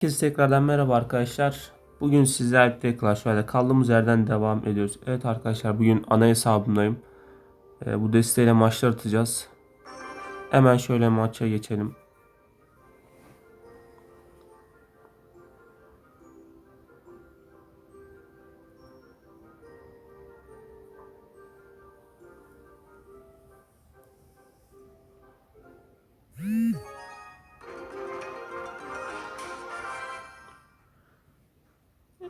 Herkese tekrardan merhaba arkadaşlar. Bugün sizlerle Clash Royale'de kaldığımız yerden devam ediyoruz. Evet arkadaşlar bugün ana hesabımdayım. Ee, bu desteğiyle maçlar atacağız. Hemen şöyle maça geçelim.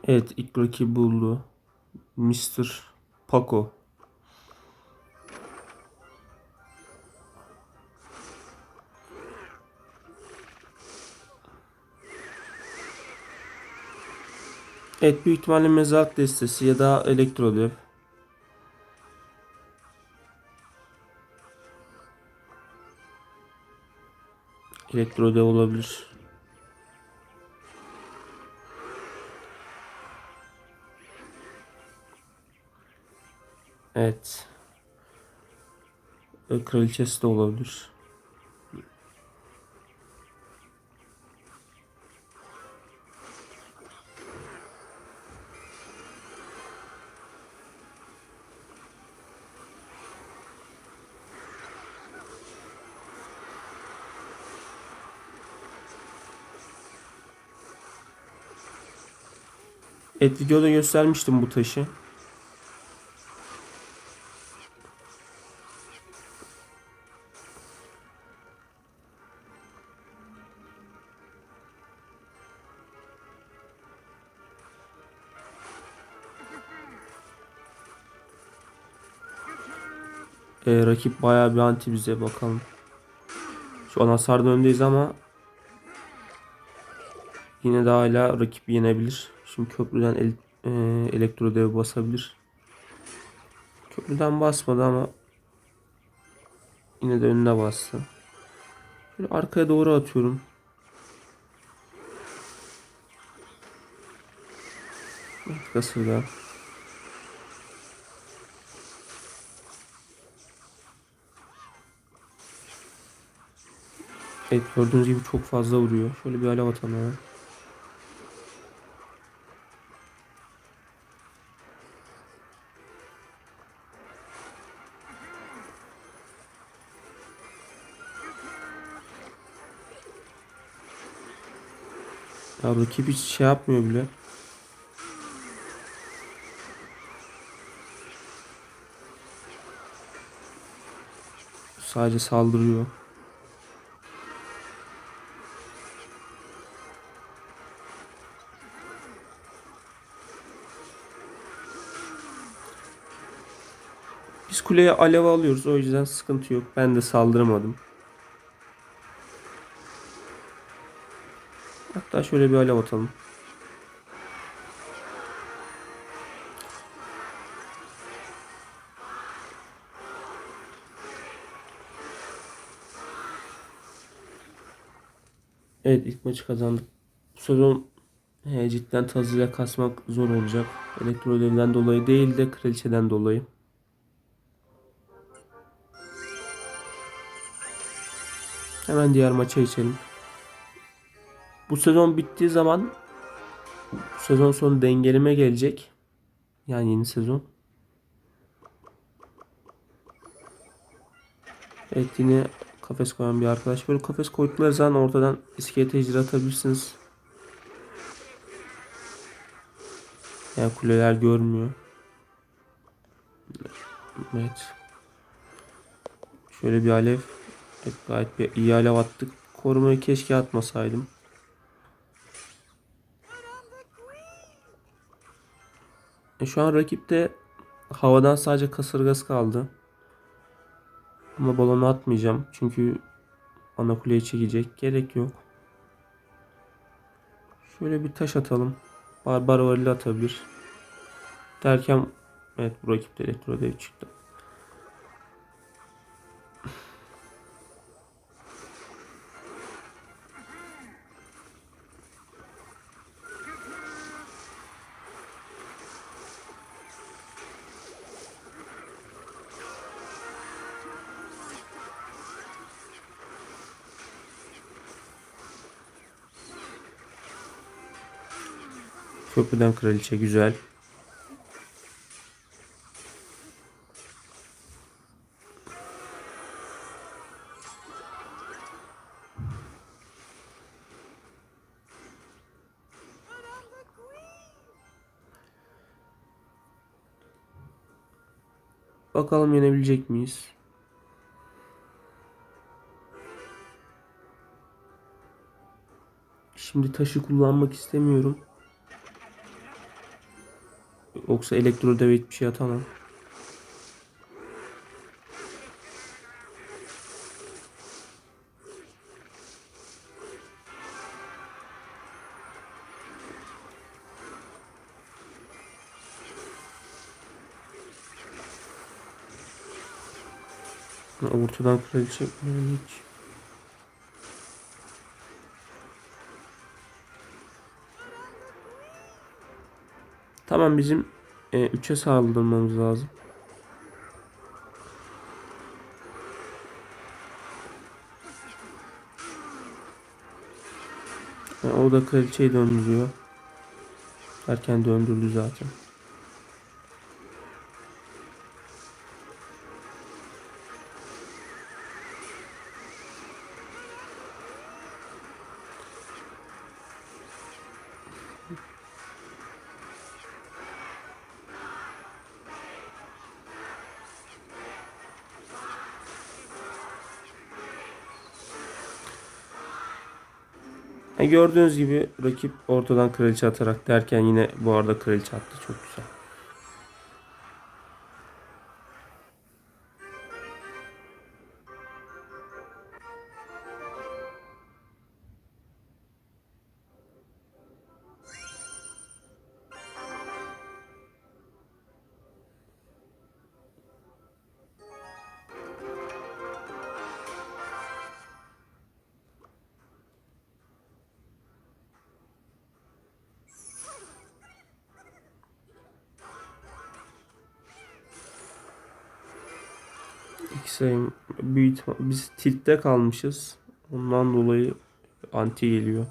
Evet ilk rakibi buldu. Mr. Paco. Evet büyük ihtimalle mezarlık destesi ya da elektrodev. Elektrodev olabilir. Evet. Ee, Kraliçesi de olabilir. Evet videoda göstermiştim bu taşı. Ee, rakip bayağı bir anti bize bakalım. Şu an hasarda öndeyiz ama yine de hala rakip yenebilir. Şimdi köprüden el, e, elektro dev basabilir. Köprüden basmadı ama yine de önüne bastı. Şöyle arkaya doğru atıyorum. Kasırga. Evet gördüğünüz gibi çok fazla vuruyor. Şöyle bir alev atalım hemen. Ya rakip hiç şey yapmıyor bile. Sadece saldırıyor. Biz kuleye alev alıyoruz. O yüzden sıkıntı yok. Ben de saldıramadım. Hatta şöyle bir alev atalım. Evet ilk maçı kazandık. Bu sezon he, cidden tazıyla kasmak zor olacak. Elektro dolayı değil de kraliçeden dolayı. Hemen diğer maça geçelim. Bu sezon bittiği zaman sezon sonu dengeleme gelecek. Yani yeni sezon. Evet yine kafes koyan bir arkadaş. Böyle kafes koydukları zaman ortadan iskelet ejderi atabilirsiniz. Yani kuleler görmüyor. Evet. Şöyle bir alev. Evet, gayet bir iyi alev attık. Korumayı keşke atmasaydım. E şu an rakipte havadan sadece kasırgası kaldı. Ama balonu atmayacağım. Çünkü ana kuleyi çekecek. Gerek yok. Şöyle bir taş atalım. Barbar varili atabilir. Derken evet bu rakipte elektro dev çıktı. Köprüden kraliçe güzel. Bakalım yenebilecek miyiz? Şimdi taşı kullanmak istemiyorum. Yoksa elektro devet bir şey atamam. Ortadan kraliçe hiç. Tamam bizim 3'e saldırmamız lazım. O da kraliçeyi döndürüyor. Erken döndürdü zaten. Gördüğünüz gibi rakip ortadan kraliçe atarak derken yine bu arada kraliçe attı. Çok güzel. Sayım büyük biz tiltte kalmışız. Ondan dolayı anti geliyor.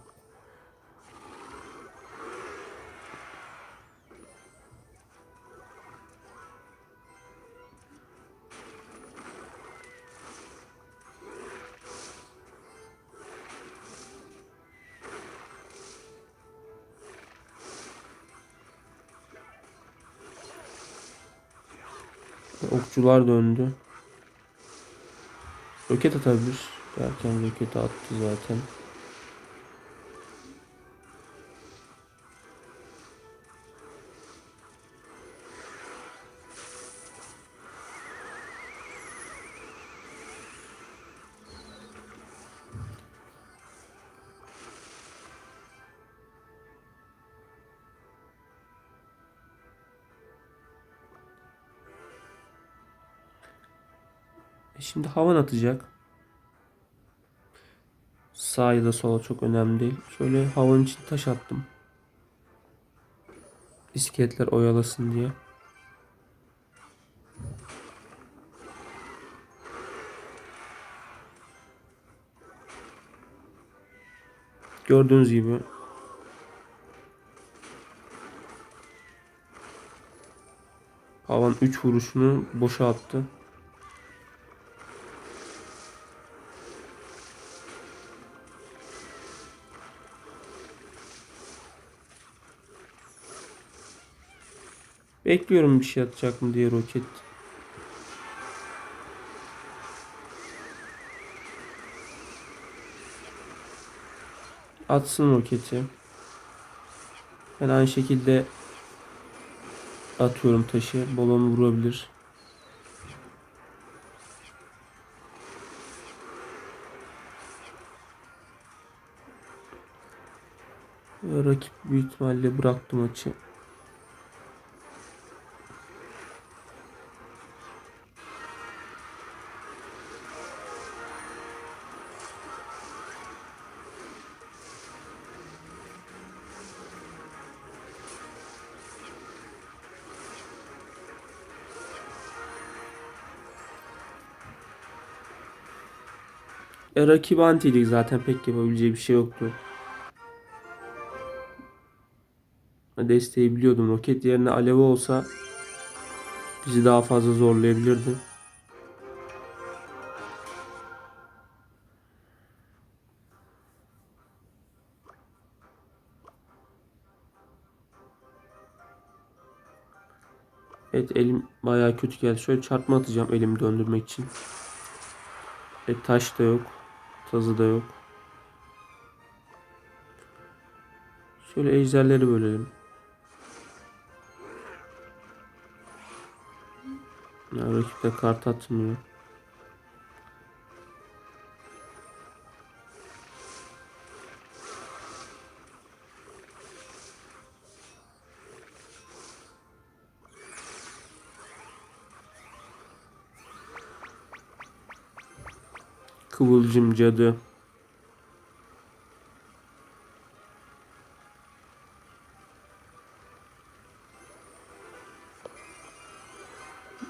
Okçular döndü. Roket atabilir. Derken roketi attı zaten. Şimdi havan atacak. Sağ ya da sola çok önemli değil. Şöyle havan için taş attım. İskeletler oyalasın diye. Gördüğünüz gibi havan 3 vuruşunu boşa attı. Bekliyorum bir şey atacak mı diye roket. Atsın roketi. Ben aynı şekilde atıyorum taşı. Balon vurabilir. Rakip büyük ihtimalle bıraktı maçı. E, rakip antiydik zaten pek yapabileceği bir şey yoktu. desteği biliyordum. Roket yerine alevi olsa bizi daha fazla zorlayabilirdi. Evet elim bayağı kötü geldi. Şöyle çarpma atacağım elimi döndürmek için. E taş da yok. Tazı da yok. Şöyle ejderleri bölelim. Ya rakip de kart atmıyor. Kıvılcım cadı.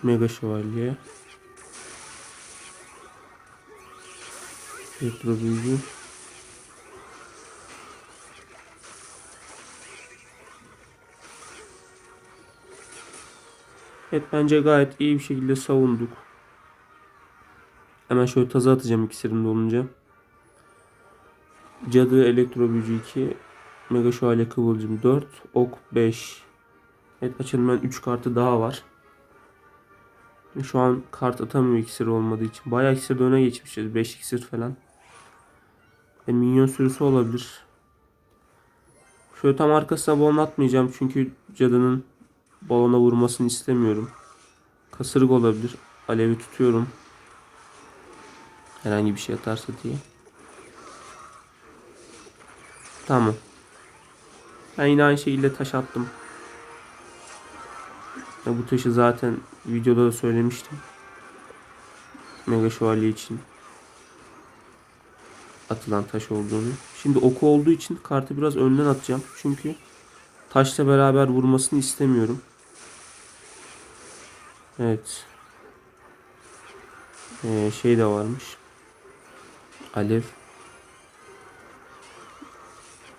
Mega şövalye. Retro büyücü. Evet bence gayet iyi bir şekilde savunduk. Hemen şöyle taza atacağım iksirim dolunca. Cadı elektro büyücü 2. Mega şövalye kıvılcım 4. Ok 5. Evet açılmayan 3 kartı daha var. Şu an kart atamıyor iksir olmadığı için. Bayağı iksir öne geçmişiz. 5 iksir falan. E, minyon sürüsü olabilir. Şöyle tam arkasına balon atmayacağım. Çünkü cadının balona vurmasını istemiyorum. Kasırga olabilir. Alevi tutuyorum. Herhangi bir şey atarsa diye. Tamam. Ben yine aynı şekilde taş attım. Ya bu taşı zaten videoda da söylemiştim. Mega şövalye için atılan taş olduğunu. Şimdi oku olduğu için kartı biraz önden atacağım. Çünkü taşla beraber vurmasını istemiyorum. Evet. Ee, şey de varmış. Alev.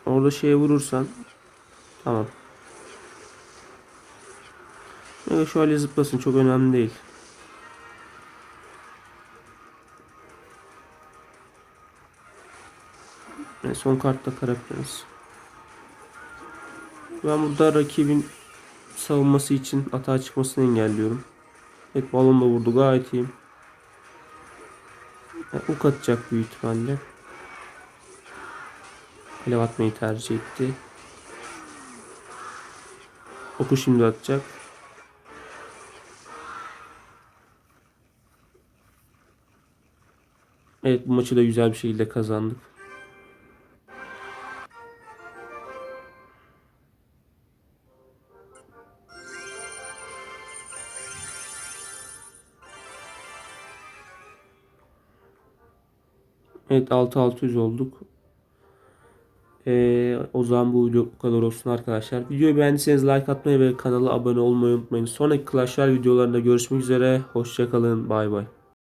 Orada şeye vurursan tamam. Mega şövalye zıplasın çok önemli değil. Ve son kartta karakteriz. Ben burada rakibin savunması için atağa çıkmasını engelliyorum. Evet balon da vurdu gayet iyi. Uk atacak büyük ihtimalle. Alev atmayı tercih etti. Oku şimdi atacak. Evet bu maçı da güzel bir şekilde kazandık. Evet 6-600 olduk. Ee, o zaman bu video bu kadar olsun arkadaşlar. Videoyu beğendiyseniz like atmayı ve kanala abone olmayı unutmayın. Sonraki Clash Royale videolarında görüşmek üzere. Hoşçakalın. Bay bay.